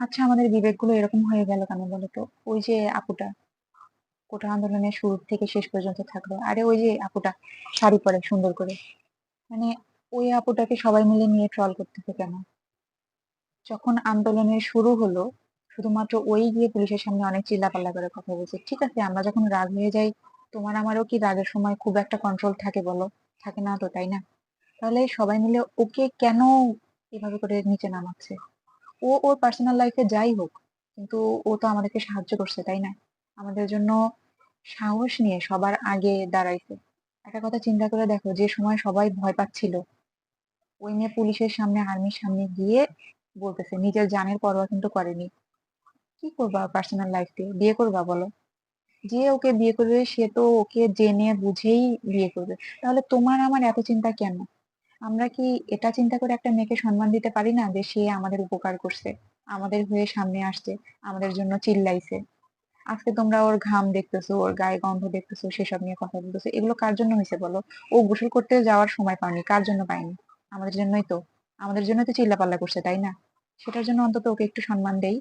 আচ্ছা আমাদের বিবেকগুলো এরকম হয়ে গেল কেন বলো তো ওই যে আপুটা, কোটা আন্দোলনের শুরু থেকে শেষ পর্যন্ত থাকল। আরে ওই যে আপুটা, শাড়ি পরে সুন্দর করে। মানে ওই আপুটাকে সবাই মিলে নিয়ে ট্রল করতেছে কেন? যখন আন্দোলনের শুরু হলো, শুধুমাত্র ওই গিয়ে পুলিশের সামনে অনেক চিল্লাপাল্লা করে কথা বলছে। ঠিক আছে, আমরা যখন রাগ হয়ে যাই, তোমার আমারও কি রাগের সময় খুব একটা কন্ট্রোল থাকে বলো? থাকে না তো, তাই না? তাহলে সবাই মিলে ওকে কেন এভাবে করে নিচে নামাচ্ছে? ও ওর পার্সোনাল লাইফে যাই হোক, কিন্তু ও তো আমাদেরকে সাহায্য করছে, তাই না? আমাদের জন্য সাহস নিয়ে সবার আগে দাঁড়াইছে। একটা কথা চিন্তা করে দেখো, যে সময় সবাই ভয় পাচ্ছিল, ওই মেয়ে পুলিশের সামনে, আর্মির সামনে গিয়ে বলতেছে, নিজের জানের পরোয়া কিন্তু করেনি। কি করবা পার্সোনাল লাইফ দিয়ে বিয়ে করবা বলো? যে ওকে বিয়ে করবে, সে তো ওকে জেনে বুঝেই বিয়ে করবে। তাহলে তোমার আমার এত চিন্তা কেন? আমরা কি এটা চিন্তা করে একটা মেয়েকে সম্মান দিতে পারি না যে সে আমাদের উপকার করছে? আমাদের হয়ে সামনে আসছে, আমাদের জন্য চিল্লাইছে। আজকে তোমরা ওর ঘাম দেখতেছো, ওর গায়ে গন্ধ দেখতেছো, সেসব নিয়ে কথা বলতেছো, এগুলো কার জন্য হয়েছে বলো? ও গোসল করতে যাওয়ার সময় পায়নি কার জন্য পায়নি? আমাদের জন্যই তো, আমাদের জন্যই তো চিল্লাপাল্লা করছে, তাই না? সেটার জন্য অন্তত ওকে একটু সম্মান দেই।